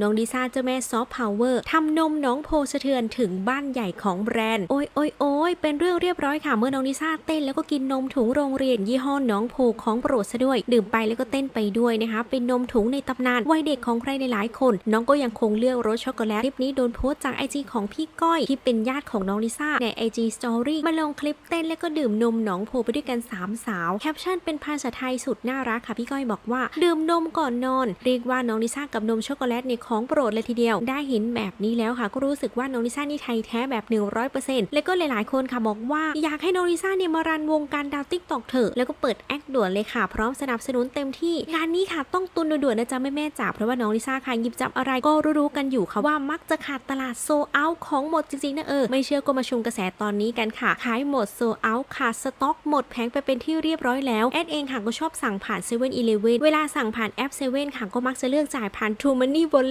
น้องดิซ่าเจ้าแม่ซอฟต์พาวเวอร์ทำนมน้องโพสะเทือนถึงบ้านใหญ่ของแบรนด์ โอ้ยโอ้ยโอ้ยเป็นเรื่องเรียบร้อยค่ะ เมื่อน้องดิซ่าเต้นแล้วก็กินนมถุงโรงเรียนยี่ห้อน้องโพของโปรดซะด้วย ดื่มไปแล้วก็เต้นไปด้วยนะคะ เป็นนมถุงในตำนานวัยเด็กของใครหลายๆคน น้องก็ยังคงเลือกรสช็อกโกแลตคลิปนี้โดนโพสต์จากไอจีของพี่ก้อยที่เป็นญาติของน้องดิซ่าในไอจีสตอรี่มาลงคลิปเต้นแล้วก็ดื่มนมน้องโพไปด้วยกันสามสาวแคปชั่นเป็นภาษาไทยสุดน่ารักค่ะพี่ก้อยบอกว่า ดื่มนมก่อนนอน เรียกว่าน้องดิซ่ากับนมช็อกโกแลตในของโปรดเลยทีเดียว ได้เห็นแบบนี้แล้วค่ะ ก็รู้สึกว่าน้องดิซ่านี่ไทยแท้แบบ 100%แล้วก็หลายๆ คนค่ะบอกว่าอยากให้น้องดิซ่าเนี่ยมารันวงการดาวติ๊กตอกเถอะ แล้วก็เปิดแอคด่วนเลยค่ะ พร้อมสนับสนุนเต็มที่งานนี้ค่ะต้องตุนด่วนๆนะจ๊ะแม่แม่ๆจ๋าเพราะว่าน้องลิซ่าค่ะหยิบจับอะไรก็รู้ๆกันอยู่ค่ะว่ามักจะขาดตลาดโซเอาของหมดจริงๆนะเออไม่เชื่อก็มาชมกระแสตอนนี้กันค่ะขายหมดโซเอาขาดสต็อกหมดแผงไปเป็นที่เรียบร้อยแล้วแอดเองค่ะก็ชอบสั่งผ่าน7 e เ e ่ e อเวลาสั่งผ่านแอปเซเว่นค่ะก็มักจะเลือกจ่ายผ่าน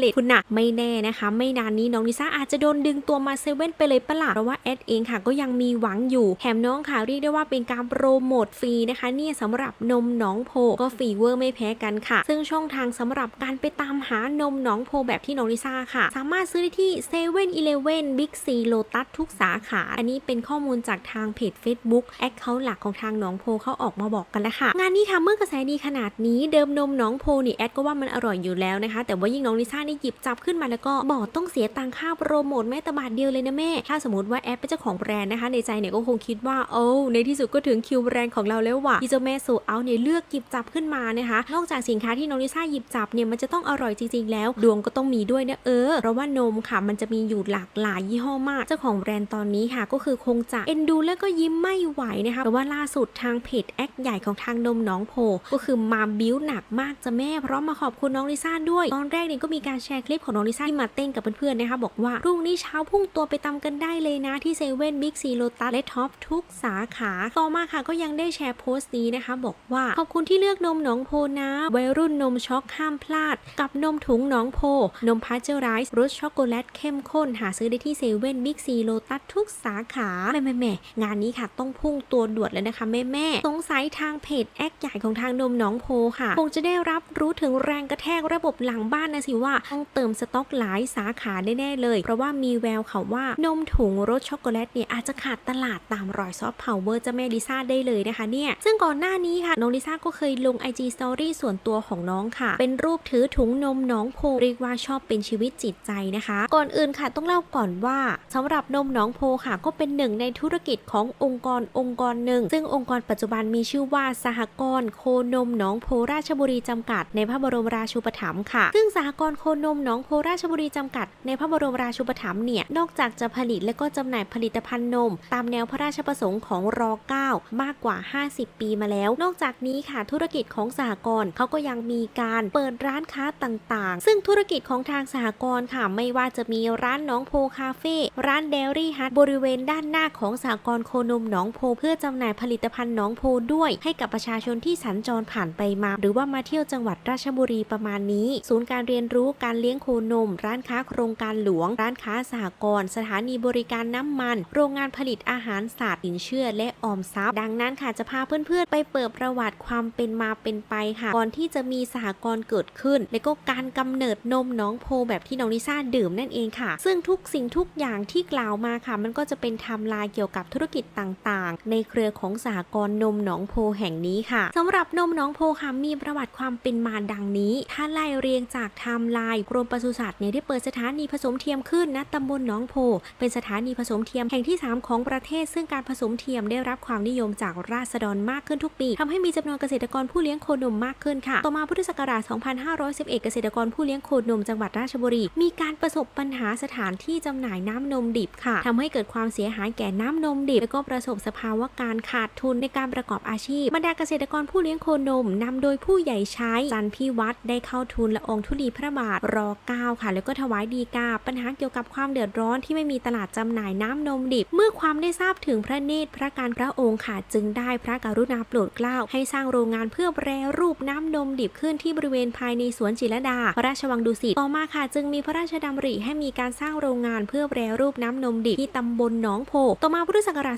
True Money Wallet คุณนะไม่แน่นะคะ ไม่นานนี้น้องลิซ่าอาจจะโดนดึงตัวมาเซเว่นไปเลยปะล่ะเพราะว่าแอดเองค่ะก็ยังมีหวังอยู่แถมน้องค่ะเรียกได้ว่าเป็นการโปรโมทฟรีนะคะ เนี่ยสำหรับนมหนองโพก็ฟรีเวอร์ไม่แพ้กันค่ะ ซึ่งช่องทางสำหรับการไปตามหานมหนองโพแบบที่น้องลิซ่าค่ะ สามารถซื้อได้ที่7 e เ e ่ e อ Big C Lotus ทุกสาขา อันนี้เป็นข้อมูลจากทางเพจ Facebook แอคเคาท์หลักของทางหนองโพเขาออกมาบอกกันแล้วค่ะ งานนี้ค่ะเมื่อกระแสดีขนาดนี้เดิมนมหนองโพนี่แอดก็ว่ามันอร่อยอยู่แล้วนะคะ แต่ว่ายิ่งน้องลิซ่านี่หยิบจับขึ้นมาแล้วก็บอกต้องเสียตังค่าโปรโมทแม้แต่บาทเดียวเลยนะแม่ ถ้าสมมติว่าแอดเป็นเจ้าของแบรนด์นะคะ ในใจเนี่ยก็คงคิดว่าโอ้ในที่สุดก็ถึงคิวแบรนด์ของเราแล้วว่ะที่เจ้าแม่โซเอาเนี่ยเลือกหยิบจับขึ้นมานะคะ นอกจากสินค้าที่น้องลิซ่าหยิบจับเนี่ยมันจะต้องอร่อยจริงๆ แล้ว ดวงก็ต้องมีด้วยนะเออเพราะว่านมค่ะมันจะมีอยู่หลากหลายยี่ห้อมาก เจ้าของแบรนด์ตอนนี้ค่ะก็คือคงจะเอ็นดูแล้วก็ยิ้มไม่ไหวนะคะแต่ว่าล่าสุดทางเพจแอคใหญ่ของทางนมน้องโพก็คือมาบิ้วหนักมากจะแม่พร้อมมาขอบคุณน้องลิซ่าด้วย ตอนแรกเนี่ยก็มีการแชร์คลิปของน้องลิซ่าที่มาเต้นกับเพื่อนๆนะคะบอกว่าพรุ่งนี้เช้าพุ่งตัวไปตำกันได้เลยนะที่เซเว่นบิ๊กซีโลตัสและท็อปทุกสาขาต่อมาค่ะก็ยังได้แชร์โพสต์นี้นะคะ บอกว่าขอบคุณที่เลือกนมหนองโพนะวัยรุ่นนมช็อกห้ามพลาด กับนมถุงหนองโพ นมพาสเจอร์ไรส์รสช็อกโกแลตเข้มข้น หาซื้อได้ที่เซเว่นบิ๊กซีโลตัสทุกสาขาแม่แม่แม่งานนี้ค่ะต้องพุ่งตัวด่วนเลยนะคะแม่แม่สงสัยทางเพจแอคใหญ่ของทางนมหนองโพค่ะ คงจะได้รับรู้ถึงแรงกระแทกระบบหลังบ้านนะสิว่าต้องเติมสต็อกหลายสาขาแน่ๆเลย เพราะว่ามีแววค่ะว่านมถุงรสช็อกโกแลตเนี่ยอาจจะขาดตลาดตามรอยซอฟต์พาวเวอร์เจ้าแม่ลิซ่าได้เลยนะคะเนี่ย ซึ่งก่อนหน้านี้ค่ะ น้องลิซ่าก็เคยลง IG Story ส่วนตัวของน้องค่ะ เป็นรูปถือถุงนมน้องโพเรียกว่าชอบเป็นชีวิตจิตใจนะคะ ก่อนอื่นค่ะต้องเล่าก่อนว่าสำหรับนมน้องโพค่ะก็เป็นหนึ่งในธุรกิจขององค์กรองค์กรหนึ่ง ซึ่งองค์กรปัจจุบันมีชื่อว่าสหกรณ์โคนมน้องโพราชบุรีจำกัด ในพระบรมราชูปถัมภ์ค่ะ ซึ่งสหกรณ์โคนนมน้องโพราชบุรีจำกัด ในพระบรมราชูปถัมภ์เนี่ย นอกจากจะผลิตและก็จำหน่ายผลิตภัณฑ์นม ตามแนวพระราชประสงค์ของร9มากกว่า 50 ปีมาแล้ว นอกจากนี้ค่ะธุรกิจของสหกรณ์เขาก็ยังมีการเปิดร้านค้าต่างๆ ซึ่งธุรกิจของทางสหกรณ์ค่ะ ไม่ว่าจะมีร้านน้องโพคาเฟ่ร้านเดลี่ฮัทบริเวณด้านหน้าของสหกรณ์โคนมหนองโพ เพื่อจำหน่ายผลิตภัณฑ์หนองโพด้วย ให้กับประชาชนที่สัญจรผ่านไปมา หรือว่ามาเที่ยวจังหวัดราชบุรีประมาณนี้ ศูนย์การเรียนรู้การเลี้ยงโคนม ร้านค้าโครงการหลวง ร้านค้าสหกรณ์ สถานีบริการน้ำมัน โรงงานผลิตอาหารสัตว์สินเชื่อ และออมทรัพย์ ดังนั้นค่ะจะพาเพื่อนๆ ไปเปิดประวัติความเป็นมาเป็นไปค่ะ ก่อนที่จะมีสหกรณ์เกิดขึ้น และก็การกำเนิดนมน้องโพแบบที่น้องลิซ่าดื่มนั่นเองค่ะ ซึ่งทุกสิ่งทุกอย่างที่กล่าวมาค่ะ มันก็จะเป็นไทม์ไลน์เกี่ยวกับธุรกิจต่างๆ ในเครือของสหกรณ์นมหนองโพแห่งนี้ค่ะสำหรับนมหนองโพค่ะมีประวัติความเป็นมาดังนี้ ถ้าไล่เรียงจากไทม์ไลน์กรมปศุสัตว์เนี่ยได้เปิดสถานีผสมเทียมขึ้นณตำบลหนองโพ เป็นสถานีผสมเทียมแห่งที่ 3 ของประเทศ ซึ่งการผสมเทียมได้รับความนิยมจากราษฎรมากขึ้นทุกปีทำให้มีจำนวนเกษตรกรผู้เลี้ยงโคนมมากขึ้นค่ะ ต่อมาพุทธศักราช 2511 เกษตรกรผู้เลี้ยงโคนมจังหวัดราชบุรี มีการประสบปัญหาสถานที่จำหน่ายน้ำนมดิบค่ะทำให้เกิดความเสียหายแก่น้ำนมดิบ และก็ประสบสภาวะการขาดทุนในการประกอบอาชีพบรรดาเกษตรกรผู้เลี้ยงโคนมนำโดยผู้ใหญ่ใช้จันพี่วัดได้เข้าทุนละอองธุลีพระบาทรอ9ค่ะ แล้วก็ถวายดีกาปัญหาเกี่ยวกับความเดือดร้อนที่ไม่มีตลาดจำหน่ายน้ำนมดิบ เมื่อความได้ทราบถึงพระเนตรพระการพระองค์ค่ะ จึงได้พระกรุณาโปรดเกล้าให้สร้างโรงงานเพื่อแปรรูปน้ำนมดิบขึ้นที่บริเวณภายในสวนจิรดา พระราชวังดุสิตต่อมาค่ะ จึงมีพระราชดำริให้มีการสร้างโรงงานเพื่อแปรรูปน้ำนมดิบที่ตำบลหนองโพต่อมาพุทธศักราช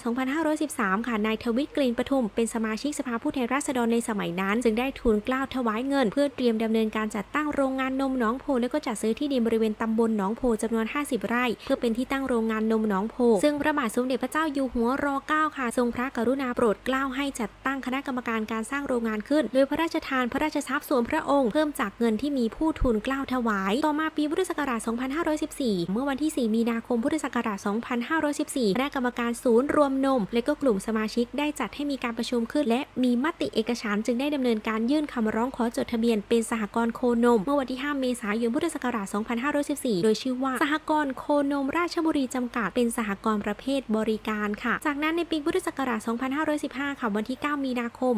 2513 ค่ะนายทวิตกลินประทุมเป็นสมาชิกสภาผู้แทนราษฎรในสมัยนั้น จึงได้ทูลเกล้าถวายเงิน เพื่อเตรียมดำเนินการจัดตั้งโรงงานนมหนองโพและก็จัดซื้อที่ดินบริเวณตำบลหนองโพจำนวน 50 ไร่ เพื่อเป็นที่ตั้งโรงงานนมหนองโพ ซึ่งพระบาทสมเด็จพระเจ้าอยู่หัวรอ 9 ค่ะ ทรงพระกรุณาโปรดเกล้าให้จัดตั้งคณะกรรมการการสร้างโรงงานขึ้น โดยพระราชทานพระราชทรัพย์ส่วนพระองค์เพิ่มจากเงินที่มีผู้ทุนเกล้าถวาย ต่อมาปีพุทธศักราช 2514 เมื่อวันที่ 4 มีนาคมพุทธศักราช 2514 คณะกรรมการศูนย์รวมนม และก็กลุ่มสมาชิกได้จัดให้มีการประชุมขึ้น และมีมติเอกฉันจึงได้ดำเนินการยื่นคำร้องขอจดทะเบียนเป็นสหกรณ์โคนม เมื่อวันที่ 5 เมษายนพุทธศักราช 2514 โดยชื่อว่า สหกรณ์โคนมราชบุรีจำกัด เป็นสหกรณ์ประเภทบริการค่ะ จากนั้นในปีพุทธศักราช 2515 ค่ะ วันที่ 9 มีนาคม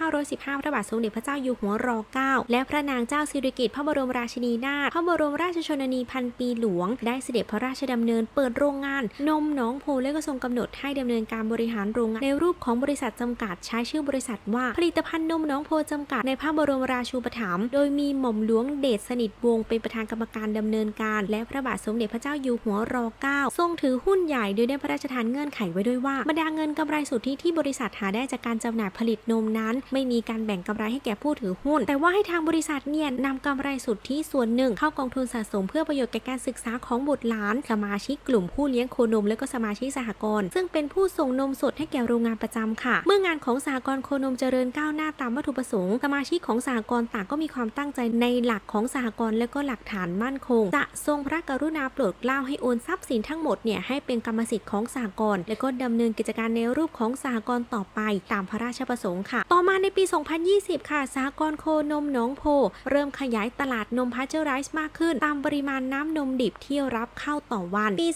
2515 พระบาทสมเด็จพระเจ้าอยู่หัวร9และพระนางเจ้าสิริกิติ์พระบรมราชินีนาถ พระบรมราชชนนีพันปีหลวง ได้เสด็จพระราชดำเนินเปิดโรงงาน นมหนองโพและก็ทรงกำหนดให้ดำเนินการบริหารโรงงานในรูปของบริษัทจำกัดใช้ชื่อบริษัทว่าผลิตภัณฑ์นมหนองโพจำกัดในพระบรมราชูปถัมภ์ โดยมีหม่อมหลวงเดชสนิทวงศ์เป็นประธานกรรมการดำเนินการ และพระบาทสมเด็จพระเจ้าอยู่หัวร9ทรงถือหุ้นใหญ่โดยได้พระราชทานเงื่อนไขไว้ด้วยว่าบรรดาเงินกำไรสุทธิที่บริษัทหาได้จากการจำหน่ายผลิตนมนั้น ไม่มีการแบ่งกำไรให้แก่ผู้ถือหุ้น แต่ว่าให้ทางบริษัทเนี่ยนำกำไรสุทธิส่วนหนึ่ง เข้ากองทุนสะสมเพื่อประโยชน์แก่การศึกษาของบุตรหลาน สมาชิกกลุ่มผู้เลี้ยงโคนม และก็สมาชิกสหกรณ์ซึ่งเป็นผู้ส่งนมสดให้แก่โรงงานประจำค่ะ เมื่องานของสหกรณ์โคนมเจริญก้าวหน้าตามวัตถุประสงค์ สมาชิกของสหกรณ์ต่างก็มีความตั้งใจในหลักของสหกรณ์และก็หลักฐานมั่นคง จะทรงพระกรุณาโปรดเกล้าให้โอนทรัพย์สินทั้งหมดเนี่ยให้เป็นกรรมสิทธิ์ของสหกรณ์และก็ดำเนินกิจการในรูปของสหกรณ์ต่อไปตามพระราชประสงค์ค่ะ ต่อมาในปี 2020 ค่ะสหกรณ์โคนมหนองโพ เริ่มขยายตลาดนมพาสเจอร์ไรส์มากขึ้น ตามปริมาณน้ำนมดิบที่รับเข้าต่อวัน ปี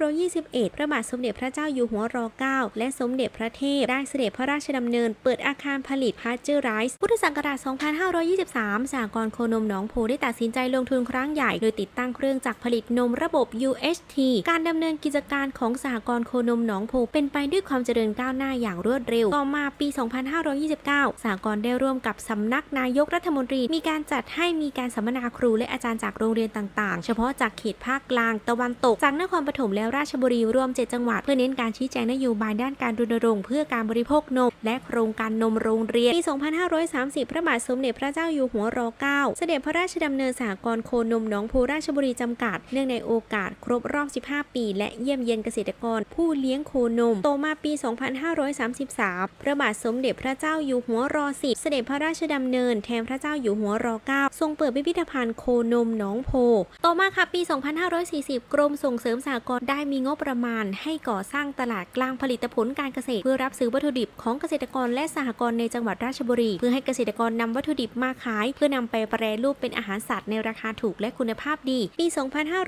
2521 พระบาทสมเด็จพระเจ้าอยู่หัวร9และสมเด็จพระเทพ ได้เสด็จพระราชดำเนิน เปิดอาคารผลิตพาสเจอร์ไรส์พุทธศักราช 2523สหกรณ์โคนมหนองโพได้ตัดสินใจใจลงทุนครั้งใหญ่โดยติดตั้งเครื่องจักรผลิตนมระบบ UHT การดำเนินกิจการของสหกรณ์โคนมหนองโพเป็นไปด้วยความเจริญก้าวหน้าอย่างรวดเร็ว ต่อมาปี 2529 สหกรณ์ได้ร่วมกับสำนักนายกรัฐมนตรี มีการจัดให้มีการสัมมนาครูและอาจารย์จากโรงเรียนต่างๆ เฉพาะจากเขตภาคกลางตะวันตกจากนครปฐมและราชบุรีรวม 7 จังหวัด เพื่อเน้นการชี้แจงนโยบายด้านการรณรงค์เพื่อการบริโภคนม และโครงการนมโรงเรียนปี 2530 พระบาทสมเด็จพระเจ้าอยู่หัวร 9 เสด็จพระราชดำเนินสหกรโคนมหนองโพราชบุรีจำกัด เนื่องในโอกาสครบรอบ 15 ปี และเยี่ยมเยียนเกษตรกร ผู้เลี้ยงโคนม โตมาปี 2533 พระบาทสมเด็จพระเจ้าอยู่หัวร10เสด็จพระราชดำเนินแทนพระเจ้าอยู่หัวร9ทรงเปิดพิพิธภัณฑ์โคนมหนองโพ ต่อมาค่ะปี 2540 กรมส่งเสริมสหกรณ์ได้มีงบประมาณ ให้ก่อสร้างตลาดกลางผลิตผลการเกษตร เพื่อรับซื้อวัตถุดิบของเกษตรกรและสหกรณ์ในจังหวัดราชบุรี เพื่อให้เกษตรกรนำวัตถุดิบมาขาย เพื่อนำไปแปรรูปเป็นอาหารสัตว์ในในราคาถูกและคุณภาพดี ปี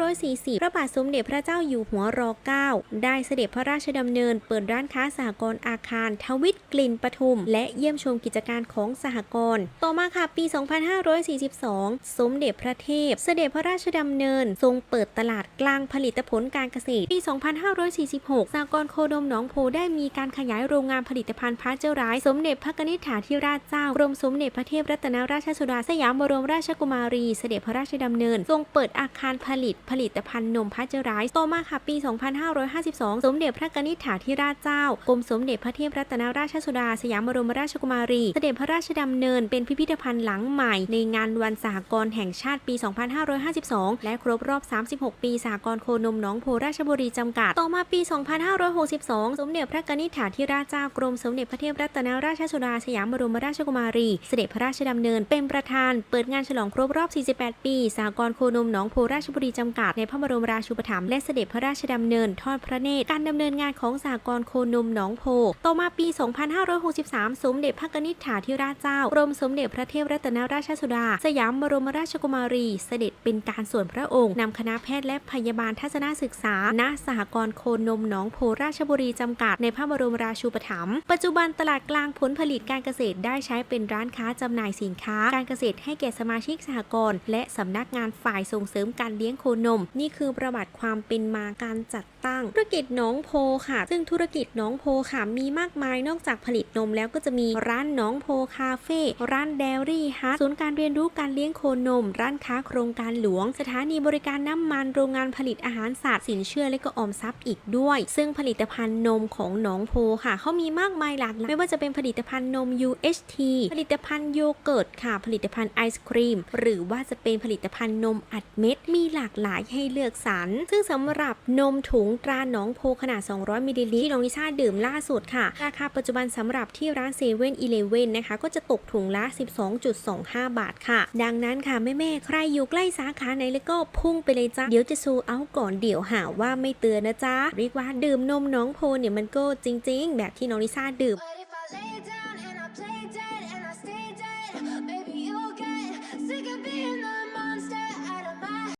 2540 พระบาทสมเด็จพระเจ้าอยู่หัวร9ได้เสด็จพระราชดำเนิน เปิดร้านค้าสหกรณ์อาคาร ทวิตกลิ่นปทุม และเยี่ยมชมกิจการของสหกรณ์ต่อมาค่ะปี 2542 สมเด็จพระเทพ เสด็จพระราชดำเนิน ทรงเปิดตลาดกลางผลิตผลการเกษตร ปี 2546 สหกรณ์โคดมหนองโพได้มีการขยายโรงงานผลิตภัณฑ์พาเจอร์ไรส์สมเด็จพระกนิษฐาธิราชเจ้ากรมสมเด็จพระเทพรัตนราชสุดาสยามบรมราชกุมารีเสด็จพระราชดำเนิน ทรงเปิดอาคารผลิตผลิตภัณฑ์นมพาสเจร์ไรส์ต่อมาค่ะปี 2552 สมเด็จพระกนิษฐาธิราชเจ้ากรมสมเด็จพระเทพรัตนราชสุดา สยามบรมราชกุมารี เสด็จพระราชดำเนินเป็นพิพิธภัณฑ์หลังใหม่ ในงานวันสหกรณ์แห่งชาติปี 2552 และครบรอบ 36 ปีสหกรณ์โคนมหนองโพราชบุรีจำกัด ต่อมาปี 2562 สมเด็จพระกนิษฐาธิราชเจ้ากรมสมเด็จพระเทพรัตนราชสุดา สยามบรมราชกุมารี เสด็จพระราชดำเนินเป็นประธาน เปิดงานฉลองครบรอบ48ปีสหกรโคนมหนองโพราชบุรีจำกัดในพระบรมราชูปถัมภ์และเสด็จพระราชดำเนินทอดพระเนตรการดำเนินงานของสหกรโคนมหนองโพต่อมาปี 2563 สมเด็จพระนิษฐาธิราชเจ้ากรมสมเด็จพระเทพรัตนราชสุดา สยามบรมราชกุมารี เสด็จเป็นการส่วนพระองค์นำคณะแพทย์และพยาบาลทัศนศึกษาณสหกรณ์โคนมหนองโพราชบุรีจำกัดในพระบรมราชูปถัมภ์ปัจจุบันตลาดกลางผลผลิตการเกษตรได้ใช้เป็นร้านค้าจำหน่ายสินค้า การเกษตรให้แก่สมาชิกสหกรณ์และสำนักงานฝ่ายส่งเสริมการเลี้ยงโคนม นี่คือประวัติความเป็นมาการจัดตั้ง ธุรกิจหนองโพค่ะ ซึ่งธุรกิจหนองโพค่ะมีมากมายนอกจากผลิตนมแล้วก็จะมีร้านหนองโพคาเฟ่ร้านเดลี่ฮัทศูนย์การเรียนรู้การเลี้ยงโคนม ร้านค้าโครงการหลวง สถานีบริการน้ำมันโรงงานผลิตอาหารสัตว์สินเชื่อและก็ออมทรัพย์อีกด้วย ซึ่งผลิตภัณฑ์นมของหนองโพค่ะเขามีมากมายหลากหลายไม่ว่าจะเป็นผลิตภัณฑ์นม UHT ผลิตภัณฑ์โยเกิร์ตค่ะ ผลิตภัณฑ์ไอศครีม หรือว่าจะเป็นผลิตภัณฑ์นมอัดเม็ด มีหลากหลายให้เลือกสรร ซึ่งสำหรับนมถุงตราหนองโพขนาด 200 มิลลิลิตรที่น้องนิชาดื่มล่าสุดค่ะ ราคาปัจจุบันสำหรับที่ร้านเซเว่นอีเลเว่นนะคะ ก็จะตกถุงละ 12.25 บาทค่ะ ดังนั้นค่ะ แม่ๆ ใครอยู่ใกล้สาขาไหนแล้วก็พุ่งไปเลยจ้าเดี๋ยวจะซูเอาก่อนเดี๋ยวหาว่าไม่เตือนนะจ๊ะเรียกว่าดื่มนมน้องโพเนี่ยมันก็จริง ๆ แบบที่น้องนิชาดื่ม